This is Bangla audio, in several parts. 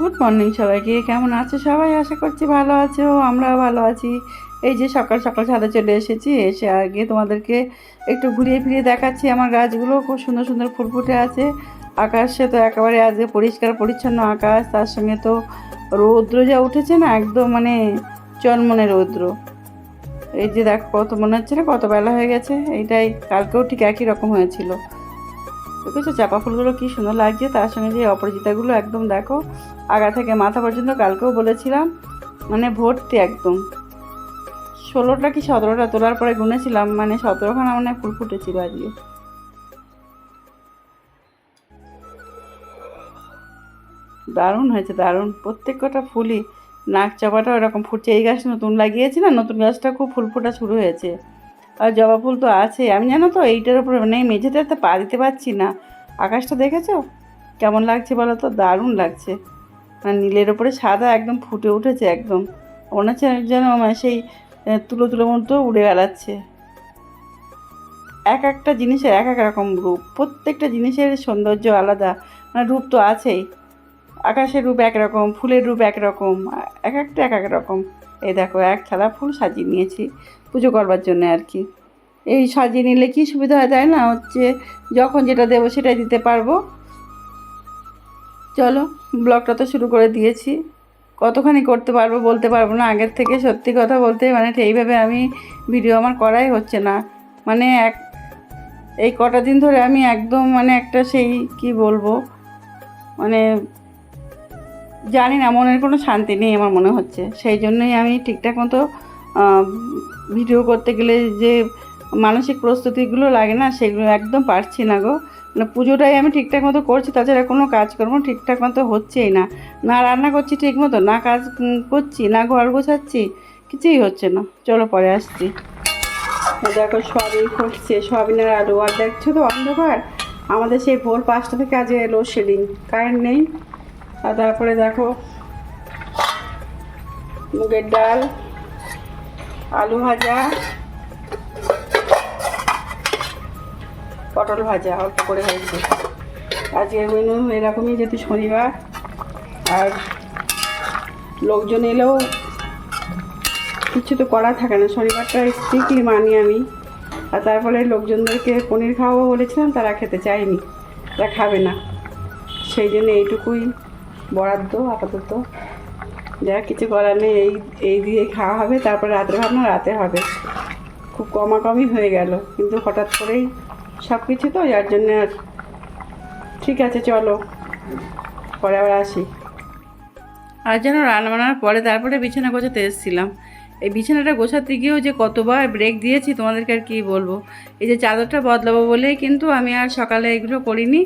গুড মর্নিং সবাইকে। কেমন আছো সবাই? আশা করছি ভালো আছো। আমরাও ভালো আছি। এই যে সকাল সকাল ছাদে চলে এসেছি। এসে আগে তোমাদেরকে একটু ঘুরিয়ে ফিরিয়ে দেখাচ্ছি। আমার গাছগুলো খুব সুন্দর সুন্দর ফুল ফুটে আছে। আকাশে তো একেবারে আজকে পরিষ্কার পরিচ্ছন্ন আকাশ। তার সঙ্গে তো রৌদ্র যা উঠেছে না, একদম মানে চনমনে রৌদ্র। এই যে দেখো, কত মনে হচ্ছে না কত বেলা হয়ে গেছে। এইটাই, কালকেও ঠিক একই রকম হয়েছিল। দেখেছ চাপা ফুলগুলো কি সুন্দর লাগছে? তার সঙ্গে যে অপরাজিতাগুলো একদম দেখো, আগা থেকে মাথা পর্যন্ত কালকেও বলেছিলাম মানে ভর্তি একদম। ষোলোটা কি সতেরোটা তোলার পরে গুনেছিলাম মানে সতেরোখানা মানে ফুল ফুটেছিল আজকে। দারুণ হয়েছে, দারুণ। প্রত্যেক কটা ফুলই নাক চাপাটা ওরকম ফুটছে। এই গাছ নতুন লাগিয়েছি না, নতুন গাছটা খুব ফুল ফোটা শুরু হয়েছে। আর জবা ফুল তো আছে। আমি জানো তো, এইটার উপরে মানে মেঝেটাতে পা দিতে পারছি না। আকাশটা দেখেছ? কেমন লাগছে বলো তো? দারুণ লাগছে। মানে নীলের ওপরে সাদা একদম ফুটে উঠেছে একদম। মনে হচ্ছে যেন মানে সেই তুলো তুলো মতো উড়ে বেড়াচ্ছে। এক একটা জিনিসের এক এক রকম রূপ। প্রত্যেকটা জিনিসের সৌন্দর্য আলাদা। মানে রূপ তো আছেই। আকাশের রূপ একরকম ফুলের রূপ একরকম এক একটা এক এক রকম। দেখো, এক থালা ফুল সাজিয়ে নিয়েছি পুজো করবার জন্য আর কি। এই সাজিয়ে নিলে কি সুবিধা হয় তাই না? হচ্ছে যখন যেটা দেবো সেটাই দিতে পারব। চলো, ব্লগটা তো শুরু করে দিয়েছি। কতখানি করতে পারব বলতে পারব না। আগের থেকে সত্যি কথা বলতে মানে এইভাবে আমি ভিডিও আমার করাই হচ্ছে না। মানে এক, এই কটা দিন ধরে আমি একদম মানে একটা সেই কি বলব? মানে জানি না, মনের কোনো শান্তি নেই আমার মনে হচ্ছে। সেই জন্যই আমি ঠিকঠাক মতো ভিডিও করতে গেলে যে মানসিক প্রস্তুতিগুলো লাগে না, সেগুলো একদম পারছি না গো। মানে পুজোটাই আমি ঠিকঠাক মতো করছি, তাছাড়া কোনো কাজকর্ম ঠিকঠাক মতো হচ্ছেই না। না রান্না করছি ঠিক মতো, না কাজ করছি, না ঘর গোছাচ্ছি, কিছুই হচ্ছে না। চলো পরে আসছি। দেখো সবই ফুটছে সবিনের আলু আর দেখছ তো অন্ধকার? আমাদের সেই ভোর পাঁচটা থেকে আজ লোডশেডিং কারেন্ট নেই। আর তারপরে দেখো মুগের ডাল, আলু ভাজা, পটল ভাজা, অল্প করে হয়েছে। আজকের মেনু এরকমই যেহেতু শনিবার, আর লোকজন এলেও কিছু তো করা থাকে না। শনিবারটা স্ট্রিক্টলি মানি আমি। আর তারপরে লোকজনদেরকে পনির খাওয়াবো বলেছিলাম, তারা খেতে চায়নি, তারা খাবে না। সেই জন্য এইটুকুই। বরাদ্দ, আপাতত। যা কিছু করার নেই, এই এই দিয়ে খাওয়া হবে, তারপরে রাতের ভাবনা রাতে হবে। খুব কমাকমই হয়ে গেল, কিন্তু হঠাৎ করেই সব কিছু তো, যার জন্য আর ঠিক আছে, চলো। পরে আবার আসি। আর যেন রান্না বান্নার পরে তারপরে বিছানা গোছাতে এসেছিলাম। এই বিছানাটা গোছাতে গিয়েও যে কতবার ব্রেক দিয়েছি, তোমাদেরকে আর কী বলব? এই যে চাদরটা বদলাবো বলেই কিন্তু আমি আর সকালে এগুলো করিনি।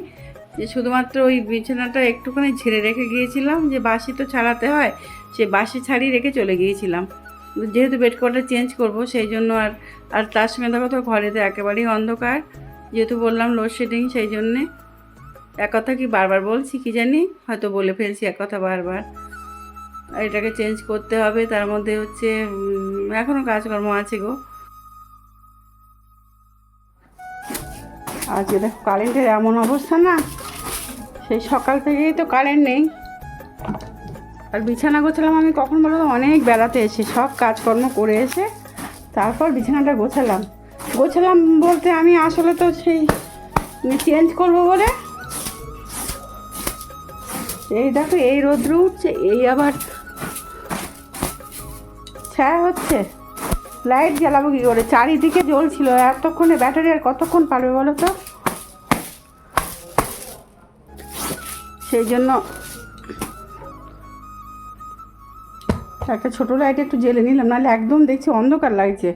যে শুধুমাত্র ওই বিছানাটা একটুখানি ঝেড়ে রেখে গিয়েছিলাম, যে বাসি তো ছাড়াতে হয়, সে বাসি ছাড়িয়ে রেখে চলে গিয়েছিলাম। যেহেতু বেড কভারটা চেঞ্জ করব, সেই জন্য আর আর তার সঙ্গে দেখো তো ঘরেতে একেবারেই অন্ধকার। যেহেতু বললাম লোডশেডিং সেই জন্যে এক কথা কি বারবার বলছি কি জানি? হয়তো বলে ফেলছি এক কথা বারবার। এটাকে চেঞ্জ করতে হবে, তার মধ্যে হচ্ছে এখনও কাজকর্ম আছে গো। আজকে দেখো কারেন্টের এমন অবস্থা না? সেই সকাল থেকেই তো কারেন্ট নেই। আর বিছানা গোছালাম আমি কখন বলো অনেক বেড়াতে এসে সব কাজকর্ম করে এসে তারপর বিছানাটা গোছালাম। গোছালাম বলতে আমি আসলে তো সেই চেঞ্জ করব বলে। এই দেখো, এই রোদ্র উঠছে, এই আবার ছায়া হচ্ছে। লাইট জ্বালাবো কী করে? চারিদিকে জ্বলছিল, এতক্ষণে ব্যাটারি আর কতক্ষণ পারবে বলো তো? সেই জন্য একটা ছোটো লাইট একটু জেলে নিলাম, নাহলে একদম দেখছি অন্ধকার লাগছে।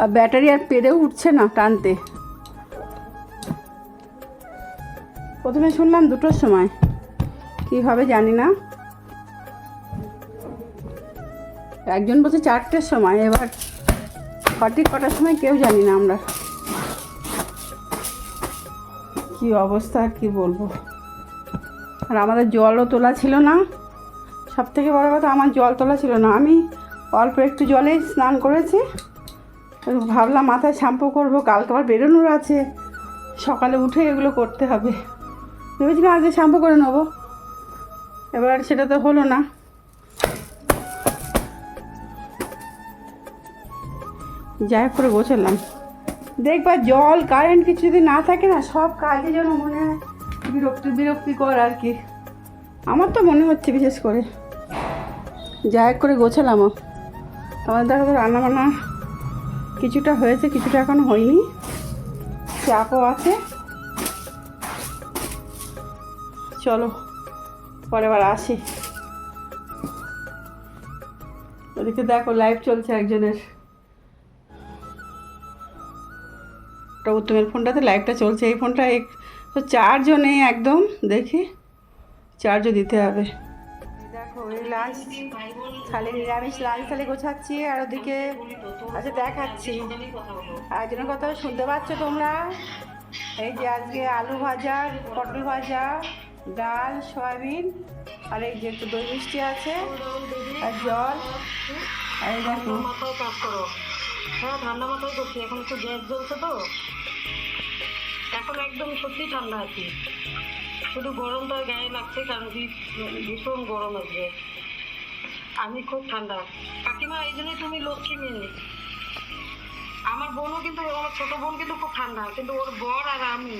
আর ব্যাটারি আর পেরেও উঠছে না টানতে। প্রথমে শুনলাম দুটোর সময়, কী হবে জানি না। একজন বলছে চারটের সময়, এবার সঠিক কটার সময় কেউ জানি না আমরা। কি অবস্থা আর কি বলব? আর আমাদের জলও তোলা ছিল না। সব থেকে বড় কথা, আমার জল তোলা ছিল না। আমি অল্প একটু জলে স্নান করেছি। ভাবলাম মাথায় শ্যাম্পু করব, কালকে আবার বেরোনোর আছে। সকালে উঠে এগুলো করতে হবে। ভেবেছিলাম আজকে শ্যাম্পু করে নেব। এবার সেটা তো হলো না। যাই হোক করে গোছালাম। দেখবা জল কারেন্ট কিছু যদি না থাকে না, সব কাজে যেন মনে হয়। বিরক্তি, বিরক্তিকর আর কি। আমার তো মনে হচ্ছে বিশেষ করে। হোক করে গোছালামও আমাদের দেখো রান্না বান্না কিছুটা হয়েছে, কিছুটা এখন হয়নি। চাপও আছে। চলো, পরে আবার আসি। ওদিকে দেখো লাইভ চলছে একজনের। উত্তমের ফোনটাতে লাইভটা চলছে। এই ফোনটা তো চার্জও নেই একদম দেখি চার্জও দিতে হবে। দেখো এই লাঞ্চ থালি নিরামিষ লাঞ্চ থালি গোছাচ্ছি আর ওদিকে আচ্ছা দেখাচ্ছি। আরেকজনের কথা শুনতে পাচ্ছ তোমরা এই যে আজকে আলু ভাজা পটল ভাজা ডাল সয়াবিন আর এই যে একটু দই মিষ্টি আছে আর জল আর এই দেখো। মাথায় কাজ করো হ্যাঁ ঠান্ডা মাথায় করছি এখন একটু গ্যাস জ্বলছে তো। এখন একদম সত্যি ঠান্ডা আছি। শুধু গরমটা গায়ে লাগছে কারণ কি ভীষণ গরম আছে। আমি খুব ঠান্ডা। কাকিমা এই জন্যই তুমি লক্ষ্মী মেয়ে। আমার বোনও কিন্তু আমার ছোট বোন কিন্তু খুব ঠান্ডা কিন্তু ওর বর আর আমি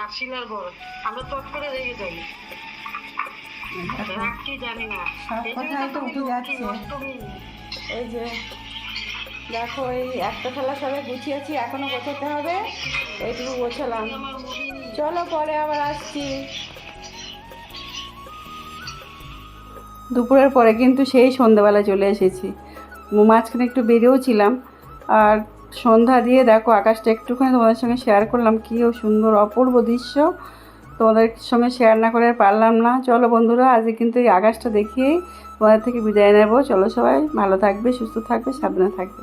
আর শিলার বর আমরা চট করে রেগে যাই। রাগ কি জানি না। সব এই কথাই তুমি লক্ষ্মী, অষ্টমী। এই যে দেখো, এই একটা থালা সবাই গুছিয়েছি, এখনও গোছাতে হবে। এইটুকু গোছালাম। চলো পরে আবার আসছি। দুপুরের পরে কিন্তু সেই সন্ধ্যাবেলা চলে এসেছি। মাঝখানে একটু বেরিয়েও ছিলাম আর সন্ধ্যা দিয়ে দেখো আকাশটা একটুখানি তোমাদের সঙ্গে শেয়ার করলাম, কী ও সুন্দর অপূর্ব দৃশ্য। তোমাদের সঙ্গে শেয়ার না করে পারলাম না। চলো বন্ধুরা, আজকে কিন্তু এই আকাশটা দেখিয়েই তোমাদের থেকে বিদায় নেব। চলো সবাই ভালো থাকবে, সুস্থ থাকবে, সাবধানে থাকবে।